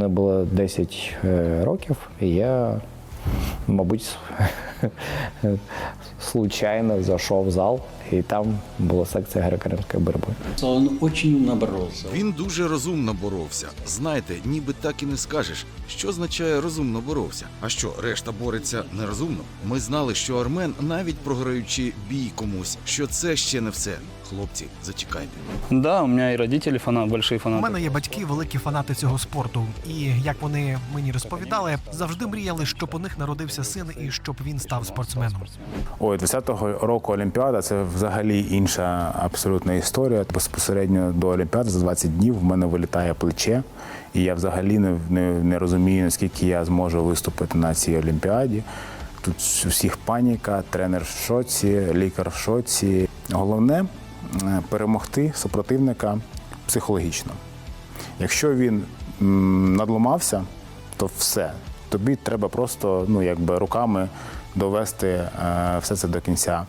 Мені було 10 е, років, і я, мабуть, случайно зайшов в зал, і там була секція греко-римської боротьби. Он очень умно боролся. Він дуже розумно боровся. Знаєте, ніби так і не скажеш, що означає розумно боровся. А що, решта бореться нерозумно? Ми знали, що Армен, навіть програючи бій комусь, що це ще не все. Хлопці, зачекайте. Да, у меня и родители фанат, большие У мене є батьки, великі фанати цього спорту. І як вони мені розповідали, завжди мріяли, щоб у них народився син і щоб він став спортсменом. Ой, 20-го року Олімпіада це взагалі інша абсолютна історія. Безпосередньо до Олімпіади за 20 днів в мене вилітає плече, і я взагалі не, не, не розумію, наскільки я зможу виступити на цій Олімпіаді. Тут у всіх паніка, тренер в шоці, лікар в шоці. Головне перемогти супротивника психологічно. Якщо він надломався, то все. Тобі треба просто ну, якби руками довести е, все це до кінця.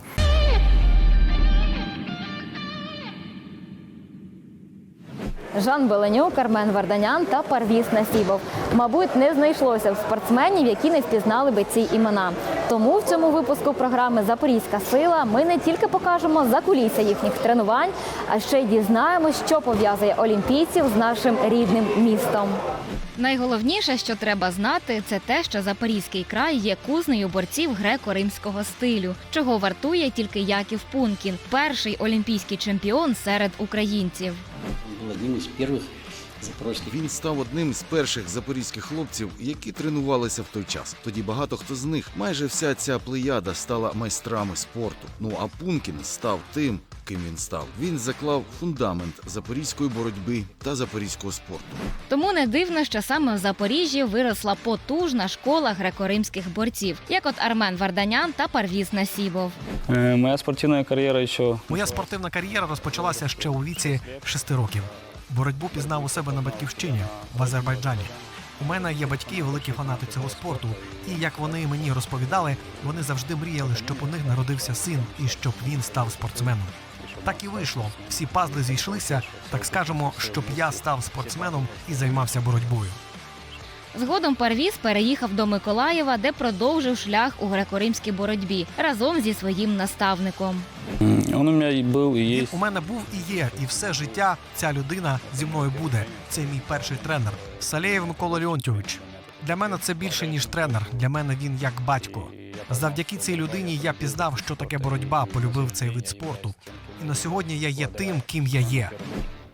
Жан Беленюк, Армен Варданян та Парвіз Насібов. Мабуть, не знайшлося в спортсменів, які не впізнали би ці імена. Тому в цьому випуску програми Запорізька сила ми не тільки покажемо закулісся їхніх тренувань, а ще й дізнаємось, що пов'язує олімпійців з нашим рідним містом. Найголовніше, що треба знати, це те, що Запорізький край є кузнею борців греко-римського стилю, чого вартує тільки Яків Пункін, перший олімпійський чемпіон серед українців Он был одним из первых запорожских Він став одним з перших запорізьких хлопців, які тренувалися в той час. Тоді багато хто з них, майже вся ця плеяда, стала майстрами спорту. Ну а Пункін став тим, ким він став. Він заклав фундамент запорізької боротьби та запорізького спорту. Тому не дивно, що саме в Запоріжжі виросла потужна школа греко-римських борців, як от Армен Варданян та Парвіз Насібов. Э, Моя спортивная карьера еще Моя спортивна кар'єра розпочалася ще у віці 6 років. Боротьбу пізнав у себе на батьківщині в Азербайджані. У мене є батьки великі фанати цього спорту, і як вони мені розповідали, вони завжди мріяли, щоб у них народився син і щоб він став спортсменом. Так і вийшло. Всі пазли зійшлися, так скажемо, щоб я став спортсменом і займався боротьбою. Згодом Парвіз переїхав до Миколаєва, де продовжив шлях у греко-римській боротьбі разом зі своїм наставником. он у меня и был, и Він у мене був і є, і все життя ця людина зі мною буде. Це мій перший тренер Салєєв Микола Леонтьович. Для мене це більше ніж тренер. Для мене він як батько. Завдяки цій людині я пізнав, що таке боротьба, полюбив цей вид спорту. І на сьогодні я є тим, ким я є.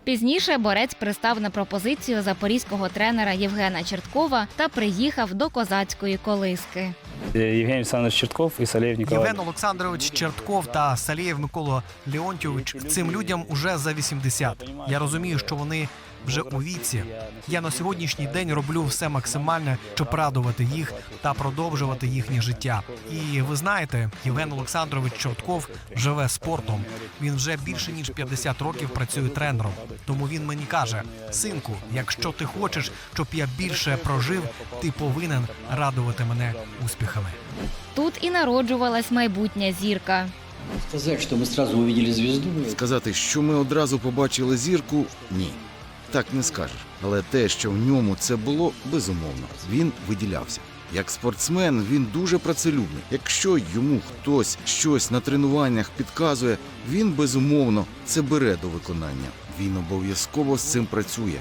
Пізніше борець пристав на пропозицію запорізького тренера Євгена Черткова та приїхав до козацької колиски. Євген Олександрович Чертков і Салєв Николай. Євген Олександрович Чертков та Салєв Микола Леонтьович цим людям уже за 80. Я розумію, що вони вже у віці. Я на сьогоднішній день роблю все максимальне, щоб радувати їх та продовжувати їхнє життя. І ви знаєте, Євген Олександрович Чортков живе спортом. Він вже більше ніж 50 років працює тренером. Тому він мені каже: синку, якщо ти хочеш, щоб я більше прожив, ти повинен радувати мене успіхами. Тут і народжувалась майбутня зірка. Сказать, что мы сразу увидели звезду, Сказати, що ми одразу побачили зірку, ні. Так не скажеш. Але те, що в ньому це було, безумовно, він виділявся. Як спортсмен він дуже працелюбний. Якщо йому хтось щось на тренуваннях підказує, він безумовно це бере до виконання. Він обов'язково з цим працює.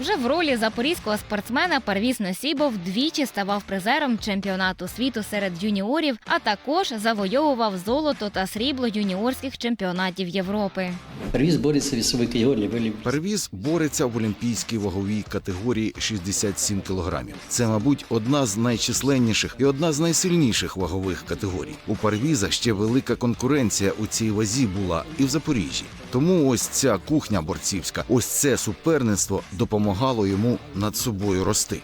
Вже в ролі запорізького спортсмена Парвіз Насібов двічі ставав призером чемпіонату світу серед юніорів, а також завойовував золото та срібло юніорських чемпіонатів Європи. Парвиз борется в весовой категории. Были бореться в олімпійській ваговій категорії 67 кілограмів. Це, мабуть, одна з найчисленніших і одна з найсильніших вагових категорій. У Парвіза ще велика конкуренція у цій вазі була і в Запоріжжі. Тому ось ця кухня борцівська, ось це суперництво допомагало йому над собою рости.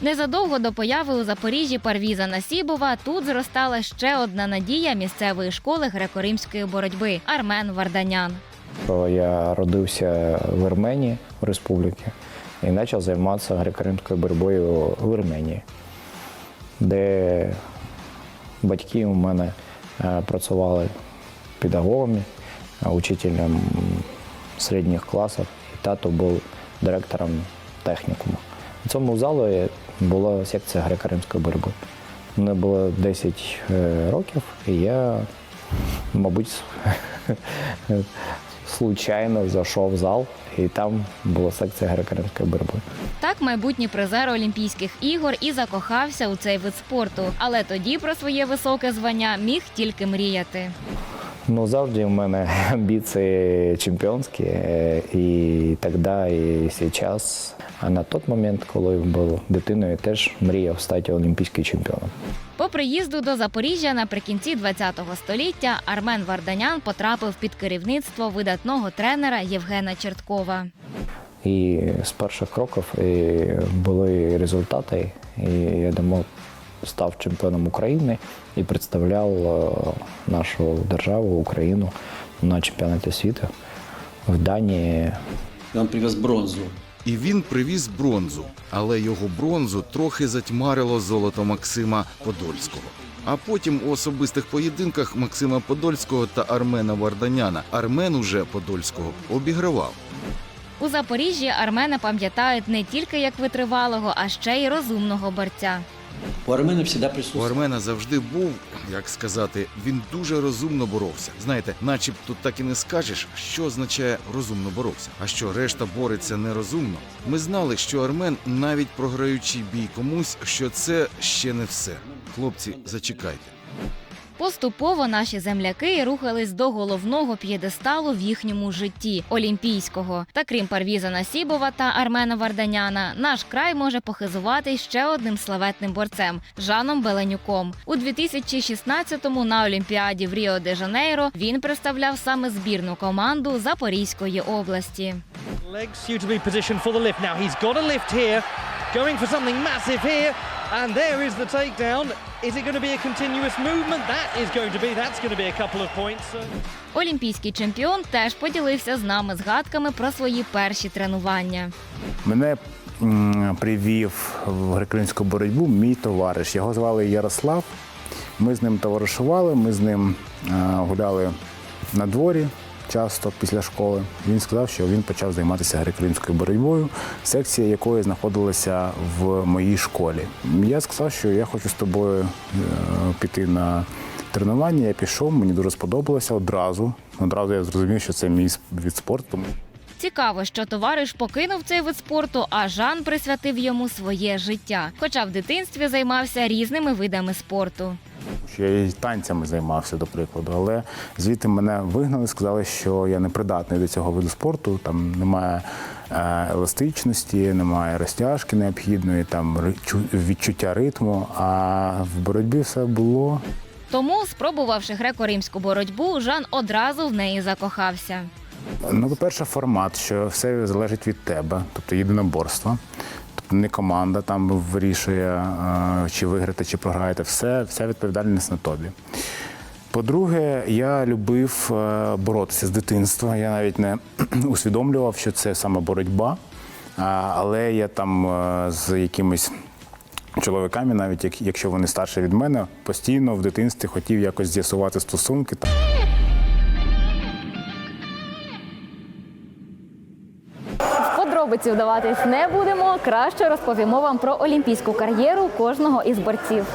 Незадовго до появи у Запоріжжі Парвіза Насібова тут зростала ще одна надія місцевої школи греко-римської боротьби Армен Варданян. Я родився в Вірменії, в республіці, і почав займатися греко-римською боротьбою в Вірменії, де батьки у мене е, працювали педагогами, е, учителем середніх класів, і тато був директором технікуму В цьому залі була секція греко-римської боротьби. Мені було 10 е, років, і я, мабуть, случайно зайшов в зал, і там була секція греко-римської боротьби. Так майбутній призер Олімпійських ігор і закохався у цей вид спорту. Але тоді про своє високе звання міг тільки мріяти. Ну, завжди в мене амбіції чемпіонські, е, і тоді, і зараз. А на той момент, коли був дитиною, теж мріяв стати олімпійським чемпіоном. По приїзду до Запоріжжя наприкінці ХХ століття Армен Варданян потрапив під керівництво видатного тренера Євгена Черткова. І з перших кроків і були результати. І я думаю, став чемпіоном України і представляв е, нашу державу, Україну на чемпіонаті світу в Данії. И он привез бронзу. І він привіз бронзу, але його бронзу трохи затьмарило золото Максима Подольського. А потім у особистих поєдинках Максима Подольського та Армена Варданяна Армен уже Подольського обігравав. У Запоріжжі Армена пам'ятають не тільки як витривалого, а ще й розумного борця. У Армена всегда У. Армена завжди був, як сказати, він дуже розумно боровся. Знаєте, начебто так і не скажеш, що означає розумно боровся, а що решта бореться нерозумно. Ми знали, що Армен, навіть програючи бій комусь, що це ще не все. Хлопці, зачекайте. Поступово наші земляки рухались до головного п'єдесталу в їхньому житті олімпійського. Та крім Парвіза Насібова та Армена Варданяна, наш край може похизувати ще одним славетним борцем Жаном Беленюком. У 2016-му на Олімпіаді в Ріо де Жанейро він представляв саме збірну команду Запорізької області. Legs be positioned for the lift. Now he's got a lift here, going for something massive here, and there is the takedown. Is it going to be a continuous movement? That is going to be. That's going to be a couple of points. Олімпійський чемпіон теж поділився з нами згадками про свої перші тренування. Мене м, привів в греко-римську боротьбу мій товариш. Його звали Ярослав. Ми з ним товаришували, ми з ним е, гуляли на дворі часто після школи. Він сказав, що він почав займатися греко-римською боротьбою, секція якої знаходилася в моїй школі. Я сказав, що я хочу з тобою е, піти на тренування. Я пішов, мені дуже сподобалося одразу. Одразу я зрозумів, що це мій від спорту. Цікаво, що товариш покинув цей вид спорту, а Жан присвятив йому своє життя. Хоча в дитинстві займався різними видами спорту. Я і танцями займався, до прикладу. Але звідти мене вигнали, сказали, що я не придатний до цього виду спорту. Там немає е, еластичності, немає розтяжки необхідної, там відчуття ритму. А в боротьбі все було. Тому, спробувавши греко-римську боротьбу, Жан одразу в неї закохався. Ну, по-перше, формат, що все залежить від тебе, тобто єдиноборство. Не команда там вирішує, е, чи виграти, чи програєте. Все, вся відповідальність на тобі. По-друге, я любив е, боротися з дитинства. Я навіть не усвідомлював, що це саме боротьба. Але я там е, з якимись чоловіками, навіть якщо вони старші від мене, постійно в дитинстві хотів якось з'ясувати стосунки. Подробиці вдаватись не будемо. Краще розповімо вам про олімпійську кар'єру кожного із борців.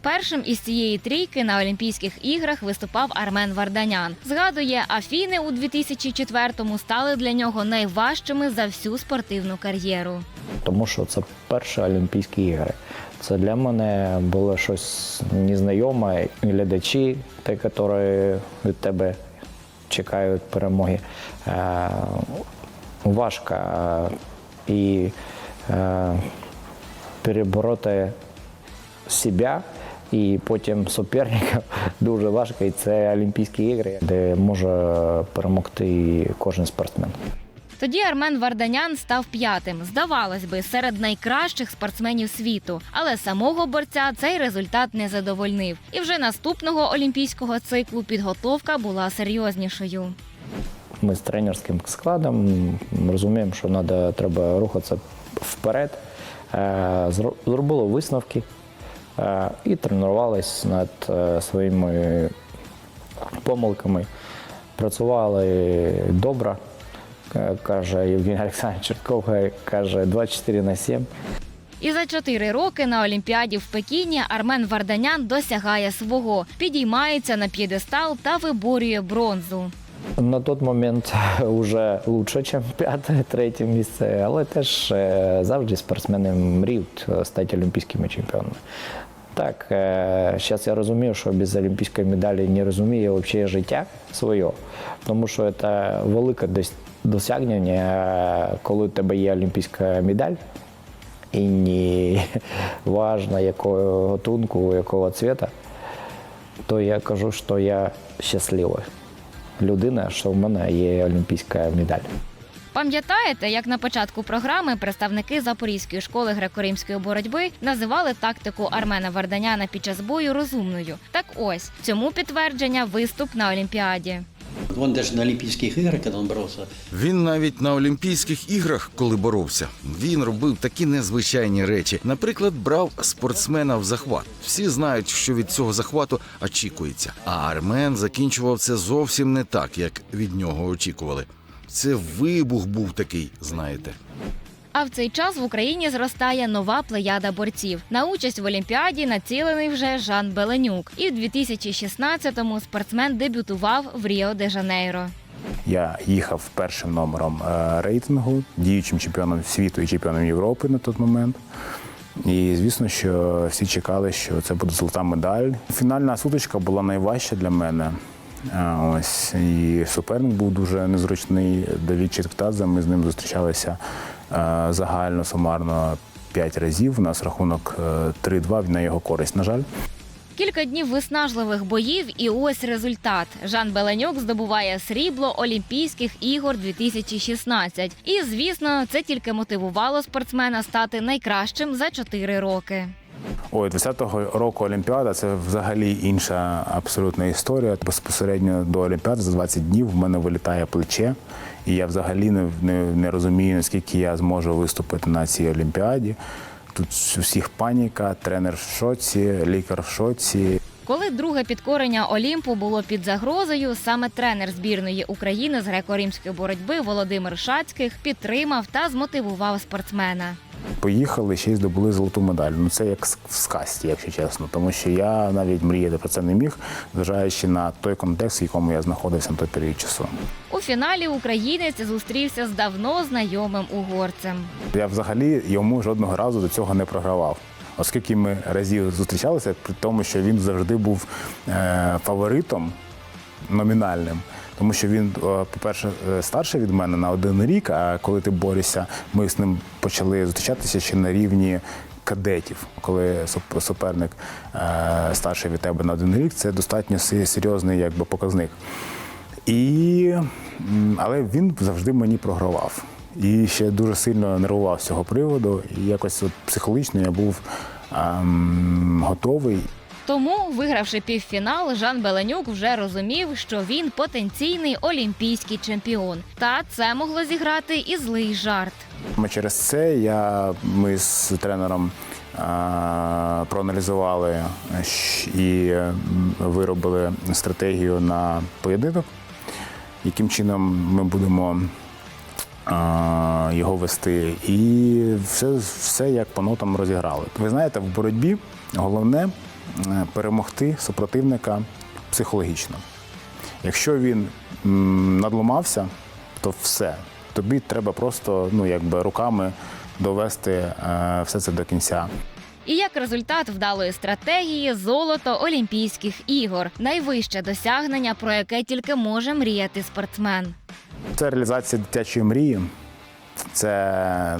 Першим із цієї трійки на Олімпійських іграх виступав Армен Варданян. Згадує, Афіни у 2004-му стали для нього найважчими за всю спортивну кар'єру. тому що це перші Олімпійські ігри. Це для мене було щось незнайоме. Глядачі, ті, які від тебе чекають перемоги. Важко і перебороти себе і потім суперника дуже важко. І це Олімпійські ігри, де може перемогти кожен спортсмен. Тоді Армен Варданян став п'ятим. Здавалось би, серед найкращих спортсменів світу. Але самого борця цей результат не задовольнив. І вже наступного олімпійського циклу підготовка була серйознішою. Ми з тренерським складом розуміємо, що надо, треба рухатися вперед. Е, Зробили висновки е, і тренувалися над е, своїми помилками. Працювали добре, каже Євгеній Олександрович Чертков, каже 24 на 7. І за чотири роки на Олімпіаді в Пекіні Армен Варданян досягає свого, підіймається на п'єдестал та виборює бронзу. На той момент вже лучше, ніж п'яте, третє місце, але теж е, завжди спортсмени мріють е, стати олімпійськими чемпіонами. Так, зараз я розумію, що без олімпійської медалі не розумію взагалі життя своє, тому що це велике досягнення, е, коли у тебе є олімпійська медаль, і не важно якого готунку, якого цвіта, то я кажу, що я щаслива людина, що в мене є олімпійська медаль. Пам'ятаєте, як на початку програми представники Запорізької школи греко-римської боротьби називали тактику Армена Варданяна під час бою розумною? Так ось цьому підтвердження виступ на Олімпіаді. Он даже на когда он боролся, Він навіть на Олімпійських іграх, коли боровся, він робив такі незвичайні речі. Наприклад, брав спортсмена в захват. Всі знають, що від цього захвату очікується. А Армен закінчував це зовсім не так, як від нього очікували. Це вибух був такий, знаєте. А в цей час в Україні зростає нова плеяда борців. На участь в Олімпіаді націлений вже Жан Беленюк. І в 2016-му спортсмен дебютував в Ріо де Жанейро. Я їхав першим номером е, рейтингу, діючим чемпіоном світу і чемпіоном Європи на той момент. І звісно, що всі чекали, що це буде золота медаль. Фінальна сутичка була найважча для мене. Е, Ось і суперник був дуже незручний. Давід Чітктадзе. Ми з ним зустрічалися загально сумарно п'ять разів. У нас рахунок е, 3-2 на його користь. На жаль. Кілька днів виснажливих боїв, і ось результат. Жан Беленюк здобуває срібло Олімпійських ігор 2016. І звісно, це тільки мотивувало спортсмена стати найкращим за чотири роки. Ой, 20-го року Олімпіада це взагалі інша абсолютна історія. Безпосередньо до Олімпіади за 20 днів в мене вилітає плече, і я взагалі не, не, не розумію, наскільки я зможу виступити на цій Олімпіаді. Тут у всіх паніка, тренер в шоці, лікар в шоці. Коли друге підкорення Олімпу було під загрозою, саме тренер збірної України з греко-римської боротьби Володимир Шацьких підтримав та змотивував спортсмена. Поїхали ще й здобули золоту медаль. Ну це як в сказці, якщо чесно. Тому що я навіть мріяти про це не міг, зважаючи на той контекст, в якому я знаходився на той період часу. У фіналі українець зустрівся з давно знайомим угорцем. Я взагалі йому жодного разу до цього не програвав. Оскільки ми разів зустрічалися, при тому, що він завжди був е, фаворитом номінальним. Тому що він, е, по-перше, е, старший від мене на один рік, а коли ти борешся, ми з ним почали зустрічатися ще на рівні кадетів. Коли суперник е, старший від тебе на один рік, це достатньо серйозний якби, показник. І, але він завжди мені програвав. І ще дуже сильно нервував з цього приводу. І якось от психологічно я був ем, готовий. Тому, вигравши півфінал, Жан Беленюк вже розумів, що він потенційний олімпійський чемпіон. Та це могло зіграти і злий жарт. Саме Через це я, ми з тренером а, проаналізували і виробили стратегію на поєдинок, яким чином ми будемо а, його вести. І все, все як по нотам розіграли. Ви знаєте, в боротьбі головне перемогти супротивника психологічно. Якщо він надломався, то все. Тобі треба просто ну, якби руками довести е, все це до кінця. І як результат вдалої стратегії золото Олімпійських ігор найвище досягнення, про яке тільки може мріяти спортсмен. Це реалізація дитячої мрії, це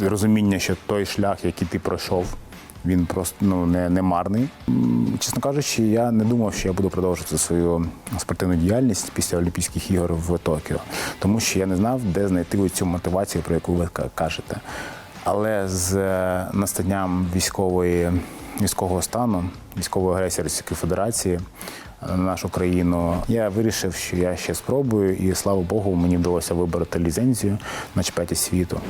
розуміння, що той шлях, який ти пройшов, він просто ну, не, не марний. Чесно кажучи, я не думав, що я буду продовжувати свою спортивну діяльність після Олімпійських ігор в Токіо, тому що я не знав, де знайти цю мотивацію, про яку ви кажете. Але з е, настанням військової, військового стану, військової агресії Російської Федерації на нашу країну, я вирішив, що я ще спробую, і слава Богу, мені вдалося вибороти ліцензію на чемпіонаті світу.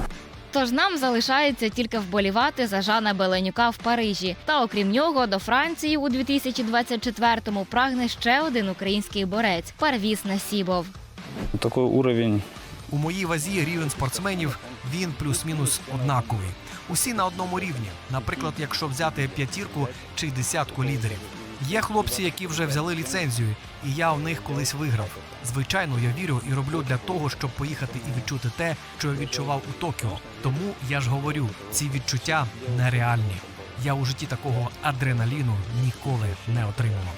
Тож нам залишається тільки вболівати за Жана Беленюка в Парижі. Та окрім нього, до Франції у 2024-му прагне ще один український борець Парвіс Насібов. Такой уровень У моїй вазі рівень спортсменів він плюс-мінус однаковий. Усі на одному рівні. Наприклад, якщо взяти п'ятірку чи десятку лідерів. Є хлопці, які вже взяли ліцензію, і я у них колись виграв. Звичайно, я вірю і роблю для того, щоб поїхати і відчути те, що я відчував у Токіо. Тому я ж говорю, ці відчуття нереальні. Я у житті такого адреналіну ніколи не отримував.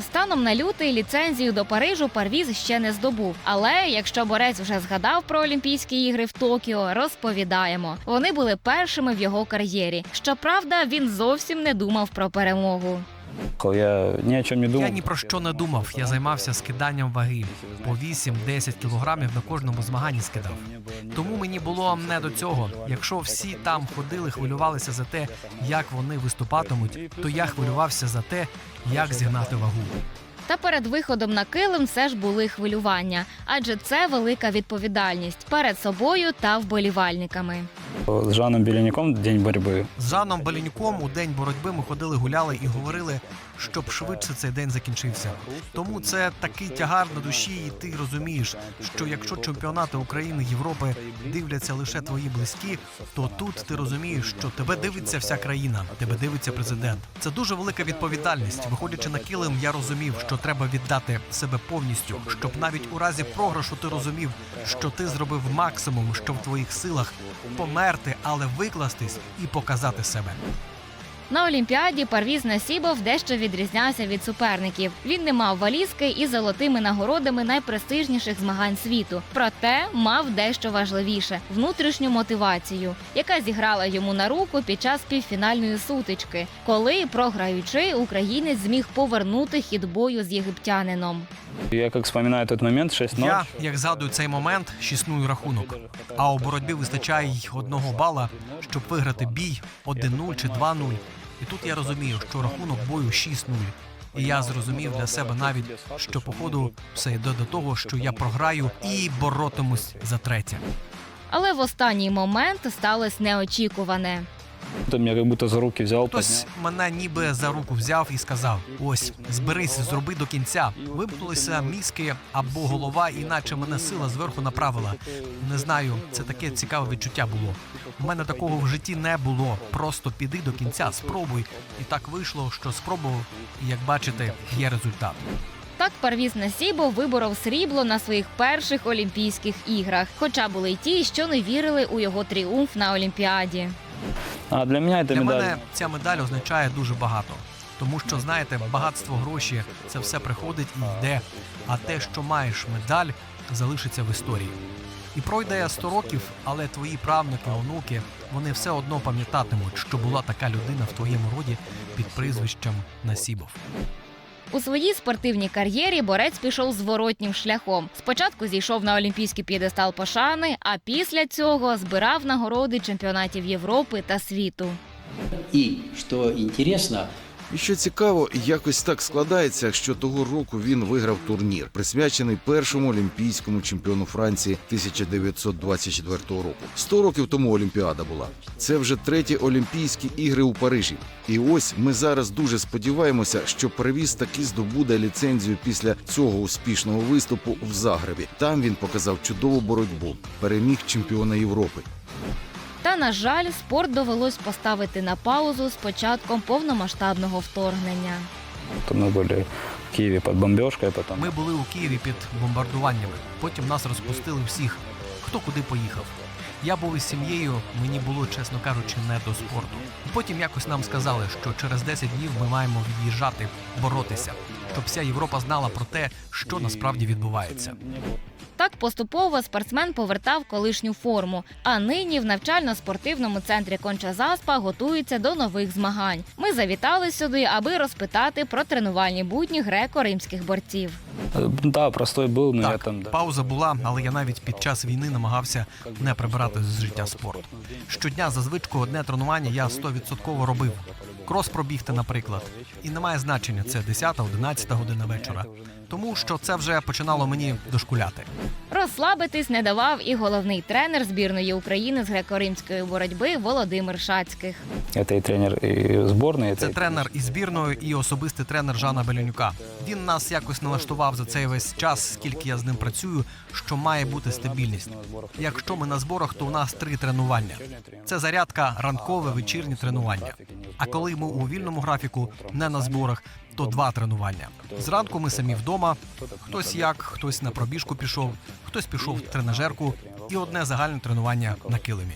Станом на лютий ліцензію до Парижу Парвіз ще не здобув. Але якщо борець вже згадав про Олімпійські ігри в Токіо, розповідаємо. Вони були першими в його кар'єрі. Щоправда, він зовсім не думав про перемогу. Я ни о чем не думал. Я ні про що не думав. Я займався скиданням ваги по 8-10 кілограмів на кожному змаганні скидав. Тому мені було не до цього. Якщо всі там ходили, хвилювалися за те, як вони виступатимуть, то я хвилювався за те, як зігнати вагу. Та перед виходом на килим все ж були хвилювання, адже це велика відповідальність перед собою та вболівальниками. С Жаном Беленяком день борьбы. З Жаном Балінюком у день боротьби ми ходили, гуляли і говорили, щоб швидше цей день закінчився. Тому це такий тягар на душі, і ти розумієш, що якщо чемпіонати України Європи дивляться лише твої близькі, то тут ти розумієш, що тебе дивиться вся країна, тебе дивиться президент. Це дуже велика відповідальність. Виходячи на килим, я розумів, що треба віддати себе повністю, щоб навіть у разі програшу ти розумів, що ти зробив максимум, що в твоїх силах померти, але викластись і показати себе. На Олімпіаді Парвіз Насібов дещо відрізнявся від суперників. Він не мав валізки із золотими нагородами найпрестижніших змагань світу. Проте мав дещо важливіше внутрішню мотивацію, яка зіграла йому на руку під час півфінальної сутички, коли, програючи, українець зміг повернути хід бою з єгиптянином. Я как вспоминаю тот момент, 6-0. Я, як згадую цей момент, щасную рахунок. А у боротьбі вистачає й одного бала, щоб виграти бій 1-0 чи 2-0. І тут я розумію, що рахунок бою 6-0. І я зрозумів для себе навіть, що походу все йде до того, що я програю і боротимусь за третє. Але в останній момент сталося неочікуване. Кто меня как будто за руки взял, Хтось мене ніби за руку взяв і сказав: ось, зберись, зроби до кінця. Вимкнулися мізки або голова, іначе мене сила зверху направила. Не знаю, це таке цікаве відчуття було. У мене такого в житті не було. Просто піди до кінця, спробуй. І так вийшло, що спробував, і як бачите, є результат. Так Парвіз Насібов виборов срібло на своїх перших Олімпійських іграх. Хоча були й ті, що не вірили у його тріумф на Олімпіаді. А для мене це Для медаль. мене ця медаль означає дуже багато. Тому що, знаєте, багатство гроші це все приходить і йде. А те, що маєш медаль, залишиться в історії. І пройде 100 років, але твої правнуки, онуки, вони все одно пам'ятатимуть, що була така людина в твоєму роді під прізвищем Насібов. У своїй спортивній кар'єрі борець пішов зворотнім шляхом. Спочатку зійшов на олімпійський п'єдестал пошани, а після цього збирав нагороди чемпіонатів Європи та світу. І що интересно, І що цікаво, якось так складається, що того року він виграв турнір, присвячений першому олімпійському чемпіону Франції 1924 року. Сто років тому Олімпіада була. Це вже треті Олімпійські ігри у Парижі. І ось ми зараз дуже сподіваємося, що привіз таки здобуде ліцензію після цього успішного виступу в Загребі. Там він показав чудову боротьбу, переміг чемпіона Європи. Та на жаль, спорт довелось поставити на паузу з початком повномасштабного вторгнення. То мы были в Киеве под бомбежкой, потом. Ми були у Києві під бомбардуваннями. Потім нас розпустили всіх, хто куди поїхав. Я був із сім'єю, мені було, чесно кажучи, не до спорту. Потім якось нам сказали, що через 10 днів ми маємо від'їжджати, боротися, щоб вся Європа знала про те, що насправді відбувається. Так поступово спортсмен повертав колишню форму. А нині в навчально-спортивному центрі Конча Заспа готується до нових змагань. Ми завітали сюди, аби розпитати про тренувальні будні греко-римських борців. Да, простой но я там, да. пауза була, але я навіть під час війни намагався не прибирати з життя спорт. Щодня за звичку одне тренування я 100% робив. Крос пробігти, наприклад. І немає значення, це 10-11 година вечора. тому що це вже починало мені дошкуляти. Розслабитись не давав і головний тренер збірної України з греко-римської боротьби Володимир Шацьких. Це тренер і збірної. Це тренер і збірної, і особистий тренер Жана Белянюка. Він нас якось налаштував за цей весь час, скільки я з ним працюю, що має бути стабільність. Якщо ми на зборах, то у нас три тренування. Це зарядка, ранкове, вечірнє тренування. А коли ми у вільному графіку, не на зборах, то два тренування. Зранку ми самі вдома. Хтось як, хтось на пробіжку пішов, хтось пішов в тренажерку і одне загальне тренування на килимі.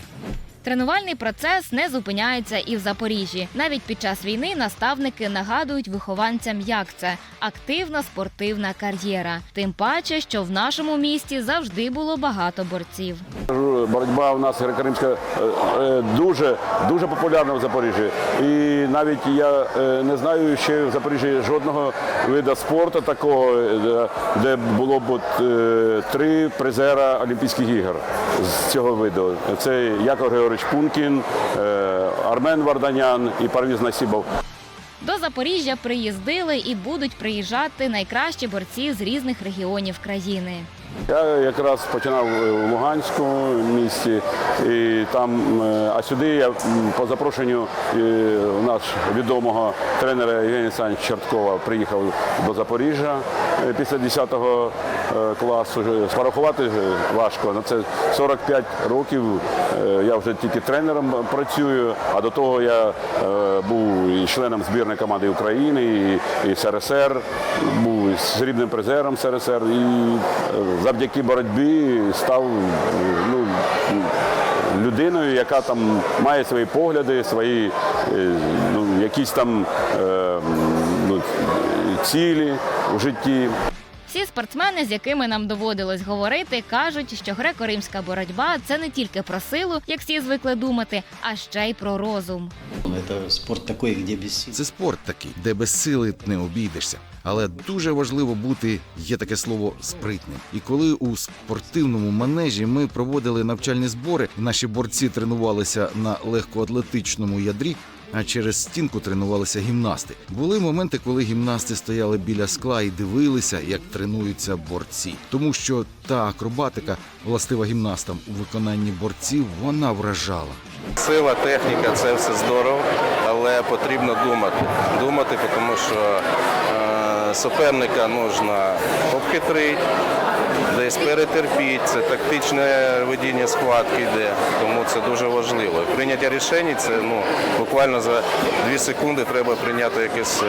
Тренувальний процес не зупиняється і в Запоріжжі. Навіть під час війни наставники нагадують вихованцям, як це активна спортивна кар'єра. Тим паче, що в нашому місті завжди було багато борців. Боротьба у нас греко-римська е, е, дуже, дуже популярна в Запоріжжі. І навіть я е, не знаю ще в Запоріжжі жодного виду спорту такого, де було б три призера Олімпійських ігор з цього виду. Це Яков Григорович Пункін, е, Армен Варданян і Парвіз Насібов. До Запоріжжя приїздили і будуть приїжджати найкращі борці з різних регіонів країни. Я якраз починав е, в Луганську місті, і там, е, а сюди я по запрошенню е, нас відомого тренера Євгенія Олександровича Чорткова приїхав до Запоріжжя е, після 10 класу. Порахувати е, важко. На це 45 років. Е, Я вже тільки тренером працюю, а до того я е, був і членом збірної команди України, і, СРСР, був і срібним призером СРСР. І е, завдяки боротьбі став е, ну, людиною, яка там має свої погляди, свої е, ну, якісь там е, ну, цілі у житті. Всі спортсмени, з якими нам доводилось говорити, кажуть, що греко-римська боротьба це не тільки про силу, як всі звикли думати, а ще й про розум. Это спорт такой, где без сил. Це спорт такий, де без сили не обійдешся. Але дуже важливо бути, є таке слово, спритним. І коли у спортивному манежі ми проводили навчальні збори, наші борці тренувалися на легкоатлетичному ядрі. А через стінку тренувалися гімнасти. Були моменти, коли гімнасти стояли біля скла і дивилися, як тренуються борці, тому що та акробатика, властива гімнастам у виконанні борців, вона вражала. Сила, техніка це все здорово, але потрібно думати. Думати, тому що е, суперника можна обхитрити, десь перетерпіти. Це тактичне ведення схватки йде, тому це дуже важливо. Прийняття рішень це ну, буквально за 2 секунди треба прийняти якесь е,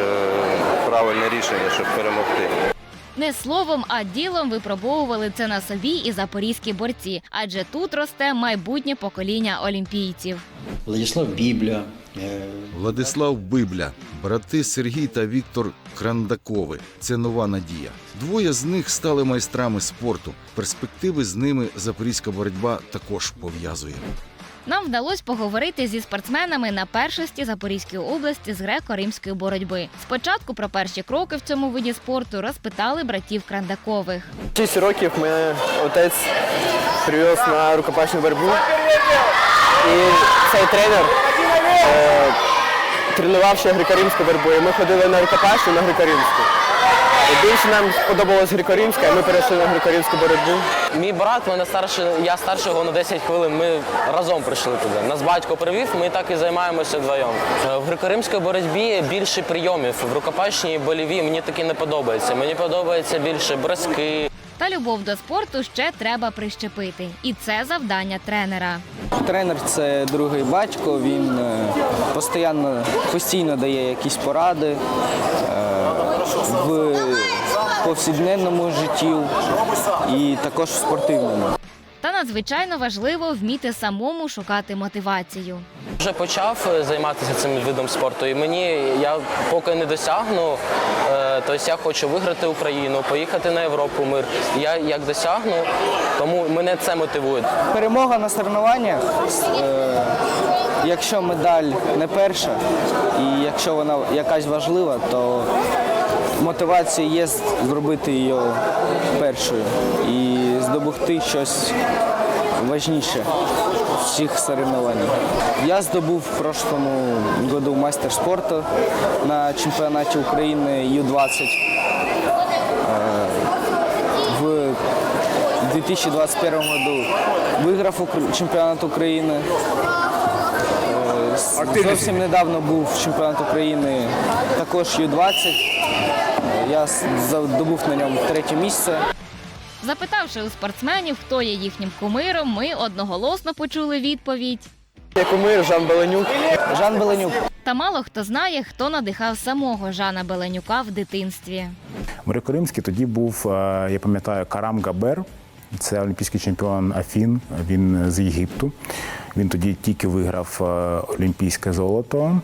правильне рішення, щоб перемогти. Не словом, а ділом випробовували це на собі і запорізькі борці, адже тут росте майбутнє покоління олімпійців. Владислав Библя, э, Владислав Библя, брати Сергій та Віктор Крандакови. Це нова надія. Двоє з них стали майстрами спорту. Перспективи з ними запорізька боротьба також пов'язує. Нам вдалося поговорити зі спортсменами на першості Запорізької області з греко-римської боротьби. Спочатку про перші кроки в цьому виді спорту розпитали братів Крандакових. Шість років мене отець привез на рукопашну боротьбу. І цей тренер е, тренував ще греко-римську боротьбу. І ми ходили на рукопашну, на греко-римську. І більше нам сподобалось греко-римська, і ми перейшли на греко-римську боротьбу. Мій брат, мене старший, я старший його на 10 хвилин. Ми разом прийшли туди. Нас батько привів, ми так і займаємося вдвоєм. Е, В греко-римській боротьбі більше прийомів. В рукопашній боліві мені таке не подобається. Мені подобається більше броски. Та любов до спорту ще треба прищепити. І це завдання тренера. Тренер це другий батько, він е, постійно, постійно дає якісь поради е, в повсякденному житті і також в спортивному. Та надзвичайно важливо вміти самому шукати мотивацію. Вже почав е, займатися цим видом спорту, і мені я поки не досягну. е, Тобто я хочу виграти Україну, поїхати на Європу мир. Я як досягну, тому мене це мотивує. Перемога на соревнованнях, е, якщо медаль не перша, і якщо вона якась важлива, то мотивація є зробити її першою і здобути щось важніше в всіх соревнованнях. Я здобув в прошлому году майстер спорту на чемпіонаті України Ю-20. Е, в 2021 году виграв чемпіонат України. Зовсім недавно був чемпіонат України, також Ю-20. Е, Я здобув на ньому третє місце. Запитавши у спортсменів, хто є їхнім кумиром, ми одноголосно почули відповідь. Кумир Жан Беленюк. Жан Беленюк. Та мало хто знає, хто надихав самого Жана Беленюка в дитинстві. Греко-римський тоді був, е, я пам'ятаю, Карам Габер. Це олімпійський чемпіон Афін. Він з Єгипту. Він тоді тільки виграв е, олімпійське золото.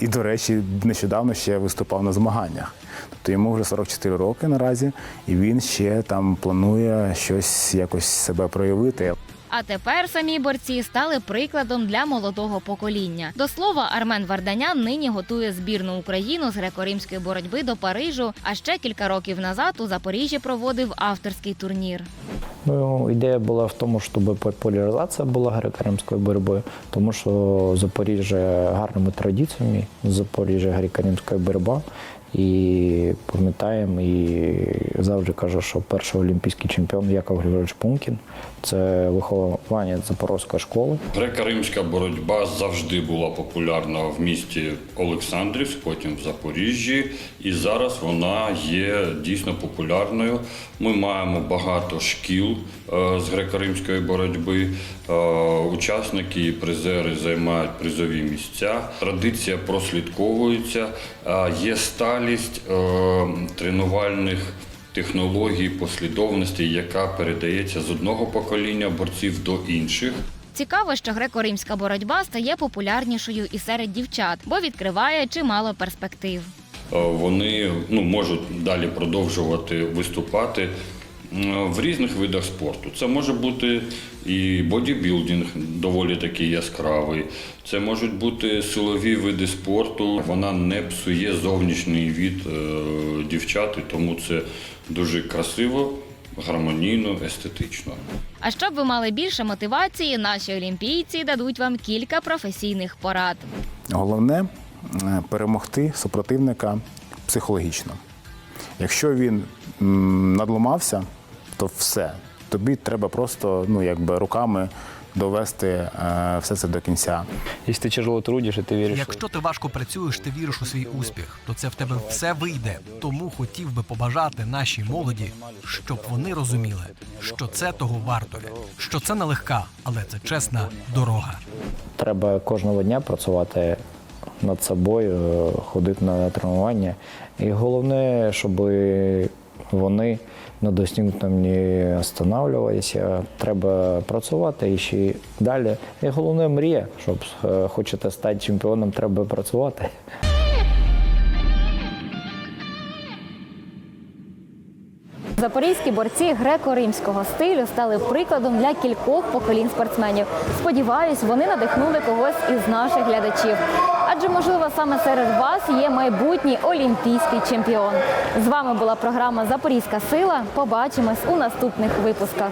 І, до речі, нещодавно ще виступав на змаганнях. Тобто йому вже 44 роки наразі, і він ще там планує щось якось себе проявити. А тепер самі борці стали прикладом для молодого покоління. До слова, Армен Варданян нині готує збірну Україну з греко-римської боротьби до Парижу. А ще кілька років назад у Запоріжжі проводив авторський турнір. Ну, ідея була в тому, щоб популяризація була греко-римської боротьби, тому що Запоріжжя гарними традиціями, Запоріжжя греко-римська боротьба. І пам'ятаємо, і завжди кажу, що перший олімпійський чемпіон Яков Григорович Пункін це виховання Запорозької школи. Греко-римська боротьба завжди була популярна в місті Олександрівськ, потім в Запоріжжі, і зараз вона є дійсно популярною. Ми маємо багато шкіл е, з греко-римської боротьби. Е, Учасники і призери займають призові місця. Традиція прослідковується, е, є сталість е, тренувальних технологій, послідовності, яка передається з одного покоління борців до інших. Цікаво, що греко-римська боротьба стає популярнішою і серед дівчат, бо відкриває чимало перспектив. Е, Вони ну, можуть далі продовжувати виступати в різних видах спорту. Це може бути і бодібілдинг, доволі такий яскравий. Це можуть бути силові види спорту. Вона не псує зовнішній від е, дівчат, і тому це дуже красиво, гармонійно, естетично. А щоб ви мали більше мотивації, наші олімпійці дадуть вам кілька професійних порад. Головне е, перемогти супротивника психологічно. Якщо він надломався, то все. Тобі треба просто ну, якби руками довести е, все це до кінця. Если ты тяжело трудишь, и ты веришь, Якщо ти важко працюєш, ти віриш у свій успіх, то це в тебе все вийде. Тому хотів би побажати нашій молоді, щоб вони розуміли, що це того вартує, що це нелегка, але це чесна дорога. Треба кожного дня працювати над собою, ходити на тренування. І головне, щоб вони на досягнутому не останавливалися. Треба працювати і ще далі. І головне мрія, щоб е, хочете стати чемпіоном, треба працювати. Запорізькі борці греко-римського стилю стали прикладом для кількох поколінь спортсменів. Сподіваюсь, вони надихнули когось із наших глядачів. Адже, можливо, саме серед вас є майбутній олімпійський чемпіон. З вами була програма Запорізька сила. Побачимось у наступних випусках.